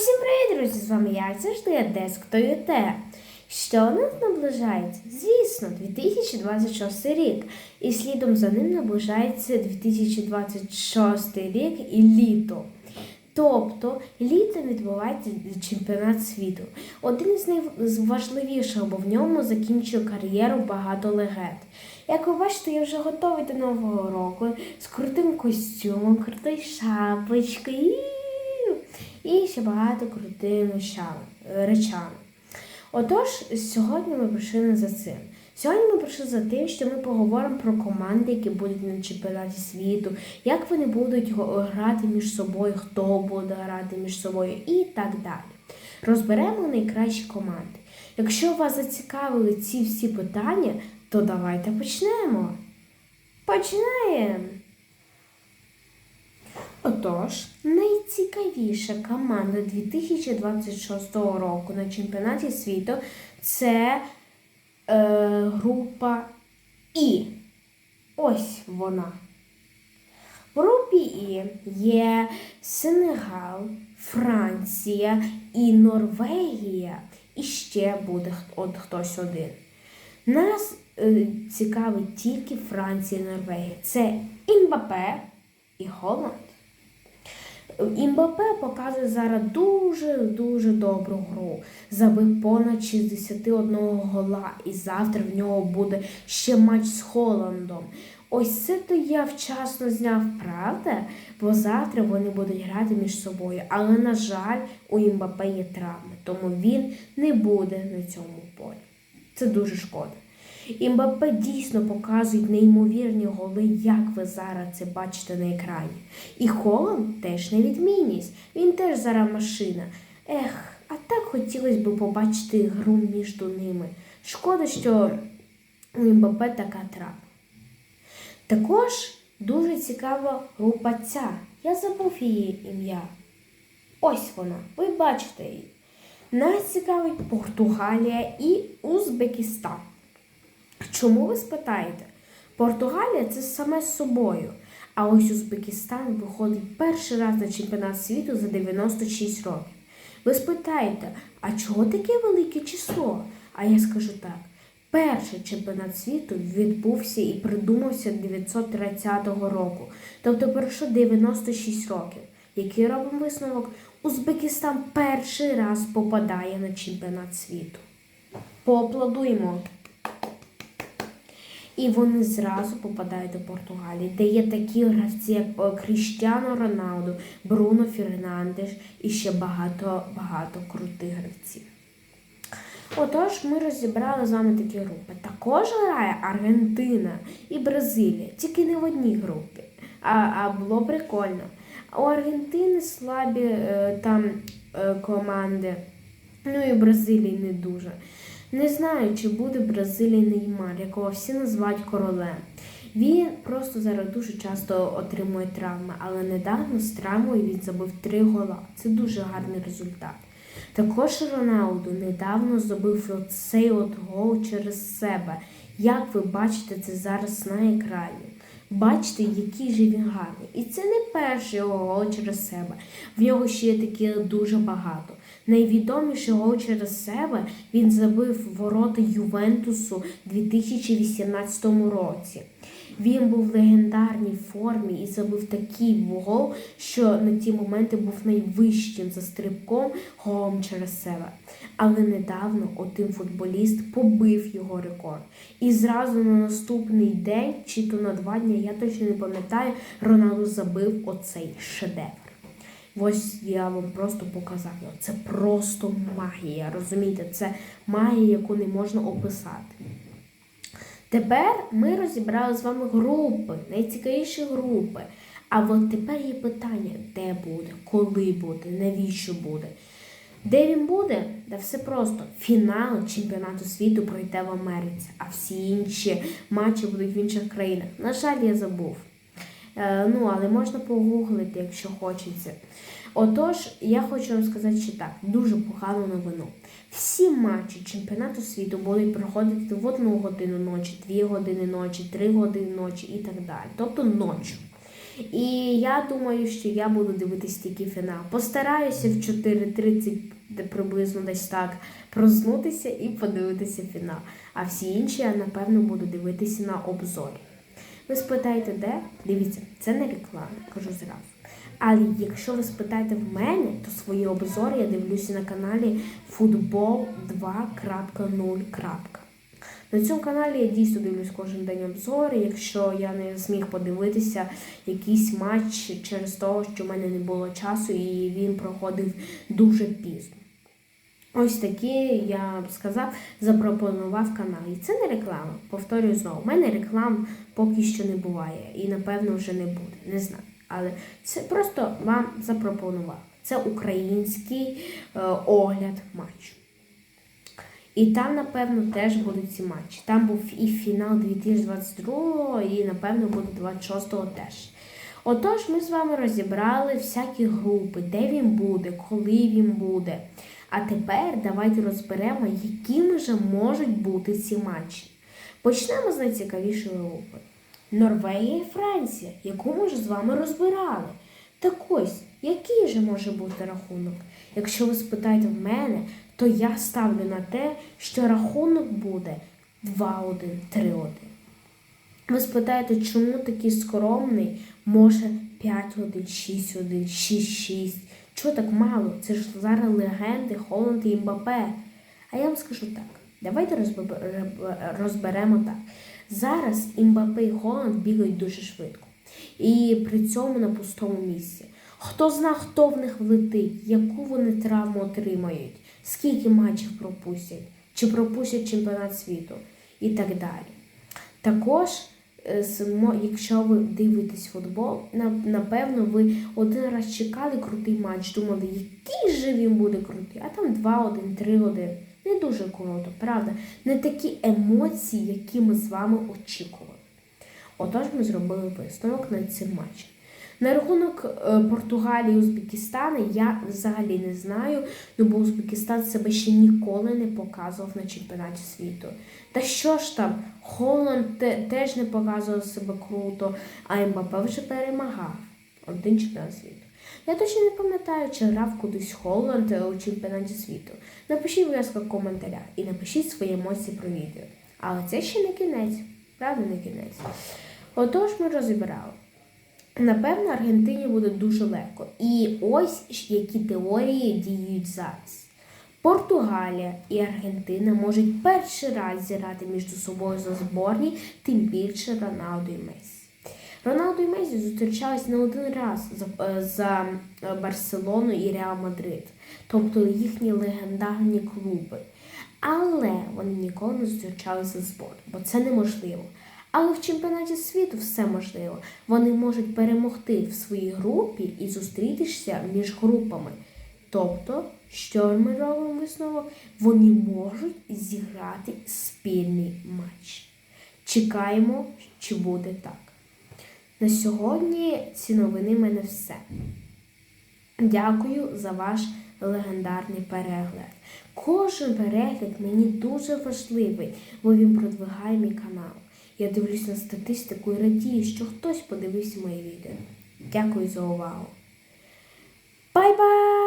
Усім привіт, друзі! З вами як завжди Деск те. Що нас наближається? Звісно, 2026 рік. І слідом за ним наближається 2026 рік і літо. Тобто літом відбувається чемпіонат світу. Один із найважливіших, бо в ньому закінчує кар'єру багато легенд. Як ви бачите, я вже готовий до нового року з крутим костюмом, крутою шапочкою і ще багато крутими речами. Отож, сьогодні ми прийшли не за цим. Сьогодні ми прийшли за тим, що ми поговоримо про команди, які будуть на чемпіонаті світу, як вони будуть грати між собою, хто буде грати між собою і так далі. Розберемо найкращі команди. Якщо вас зацікавили ці всі питання, то давайте почнемо. Починаємо! Отож, найцікавіша команда 2026 року на чемпіонаті світу це е, група І. Ось вона. В групі І є Сенегал, Франція і Норвегія. І ще буде от хтось один. Нас е, цікавить тільки Франція і Норвегія. Це Імбапе і Голланд. Імбапе показує зараз дуже-дуже добру гру. Забив понад 61 гола. І завтра в нього буде ще матч з Холландом. Ось це то я вчасно зняв, правда? Бо завтра вони будуть грати між собою. Але, на жаль, у Імбапе є травми, тому він не буде на цьому полі. Це дуже шкода. Імбапе дійсно показують неймовірні голи, як ви зараз це бачите на екрані. І Холланд теж не відмінність. Він теж зараз машина. Ех, а так хотілося б побачити гру між ними. Шкода, що у Імбапе така трапа. Також дуже цікава група ця. Я забув її ім'я. Ось вона, ви бачите її. Нас цікавить Португалія і Узбекистан. Чому ви спитаєте? Португалія це саме з собою. А ось Узбекистан виходить перший раз на чемпіонат світу за 96 років. Ви спитаєте, а чого таке велике число? А я скажу так: перший чемпіонат світу відбувся і придумався 930 року, тобто пройшло 96 років. Який робимо висновок? Узбекистан перший раз попадає на чемпіонат світу. Поаплодуємо! І вони зразу попадають до Португалії, де є такі гравці, як е, Кріштіано Роналду, Бруно Фернандеш і ще багато-багато крутих гравців. Отож, ми розібрали з вами такі групи. Також грає Аргентина і Бразилія, тільки не в одній групі. А а було прикольно. У Аргентини слабі е, там е, команди, ну і Бразилії не дуже. Не знаю, чи буде Бразилії Неймар, якого всі називають королем. Він просто зараз дуже часто отримує травми, але недавно з травмою він забив три гола. Це дуже гарний результат. Також Роналду недавно забив цей от гол через себе. Як ви бачите це зараз на екрані? Бачите, який же він гарний. І це не перший його гол через себе. В нього ще є такі дуже багато. Найвідоміший гол через себе він забив ворота Ювентусу у 2018 році. Він був в легендарній формі і забив такий гол, що на ті моменти був найвищим за стрибком голом через себе. Але недавно один футболіст побив його рекорд. І зразу на наступний день, чи то на два дні, я точно не пам'ятаю, Роналду забив оцей шедевр. Ось я вам просто показав. Це просто магія. Розумієте, це магія, яку не можна описати. Тепер ми розібрали з вами групи, найцікавіші групи. А от тепер є питання, де буде, коли буде, навіщо буде. Де він буде? Да все просто. Фінал чемпіонату світу пройде в Америці, а всі інші матчі будуть в інших країнах. На жаль, я забув. Е, ну, але можна погуглити, якщо хочеться. Отож, я хочу вам сказати, що так, дуже погану новину. Всі матчі чемпіонату світу будуть проходити в одну годину ночі, дві години ночі, три години ночі і так далі. Тобто ночі. І я думаю, що я буду дивитись тільки фінал. Постараюся в 4.30 приблизно десь так проснутися і подивитися фінал. А всі інші я, напевно, буду дивитися на обзорі. Ви спитаєте, де? Дивіться, це не реклама, кажу зразу. Але якщо ви спитаєте в мене, то свої обзори я дивлюся на каналі Футбол 2.0. На цьому каналі я дійсно дивлюсь кожен день обзори. Якщо я не зміг подивитися якийсь матч через те, що в мене не було часу і він проходив дуже пізно. Ось такі, я б сказав, запропонував канал. І це не реклама. Повторюю знову, у мене реклам поки що не буває і, напевно, вже не буде. Не знаю. Але це просто вам запропонував. Це український е, огляд матчу. І там, напевно, теж будуть ці матчі. Там був і фінал 2022 і, напевно, буде 26-го теж. Отож, ми з вами розібрали всякі групи, де він буде, коли він буде. А тепер давайте розберемо, якими же можуть бути ці матчі. Почнемо з найцікавішої групи. Норвегія і Франція, яку ми ж з вами розбирали. Так ось, який же може бути рахунок? Якщо ви спитаєте в мене, то я ставлю на те, що рахунок буде 2-1, 3-1. Ви спитаєте, чому такий скромний може 5-1, 6-1, 6-6? Чого так мало? Це ж зараз легенди Холланд і Мбапе. А я вам скажу так. Давайте розберемо так. Зараз Імбапе і Холланд бігають дуже швидко. І при цьому на пустому місці. Хто зна, хто в них влетить, яку вони травму отримають, скільки матчів пропустять, чи пропустять чемпіонат світу і так далі. Також, якщо ви дивитесь футбол, напевно, ви один раз чекали крутий матч, думали, який же він буде крутий, а там 2-1, 3-1. Не дуже круто, правда? Не такі емоції, які ми з вами очікували. Отож, ми зробили висновок на цим матчем. На рахунок е, Португалії і Узбекистана я взагалі не знаю, ну бо Узбекистан себе ще ніколи не показував на чемпіонаті світу. Та що ж там, Холланд теж не показував себе круто, а МБП вже перемагав один чемпіонат світу. Я точно не пам'ятаю, чи грав кудись Холланд у чемпіонаті світу. Напишіть, будь ласка, в коментарях і напишіть свої емоції про відео. Але це ще не кінець, правда, не кінець. Отож, ми розібрали. Напевно, Аргентині буде дуже легко. І ось які теорії діють зараз. Португалія і Аргентина можуть перший раз зіграти між собою за зборні, тим більше Роналду і Месі. Роналду і Месі зустрічались не один раз за, е, за е, Барселону і Реал Мадрид, тобто їхні легендарні клуби. Але вони ніколи не зустрічалися за збор, бо це неможливо. Але в чемпіонаті світу все можливо. Вони можуть перемогти в своїй групі і зустрітися між групами. Тобто, що ми робимо висновок? Вони можуть зіграти спільний матч. Чекаємо, чи буде так. На сьогодні ці новини в мене все. Дякую за ваш легендарний перегляд. Кожен перегляд мені дуже важливий, бо він продвигає мій канал. Я дивлюсь на статистику і радію, що хтось подивився моє відео. Дякую за увагу. Бай-бай!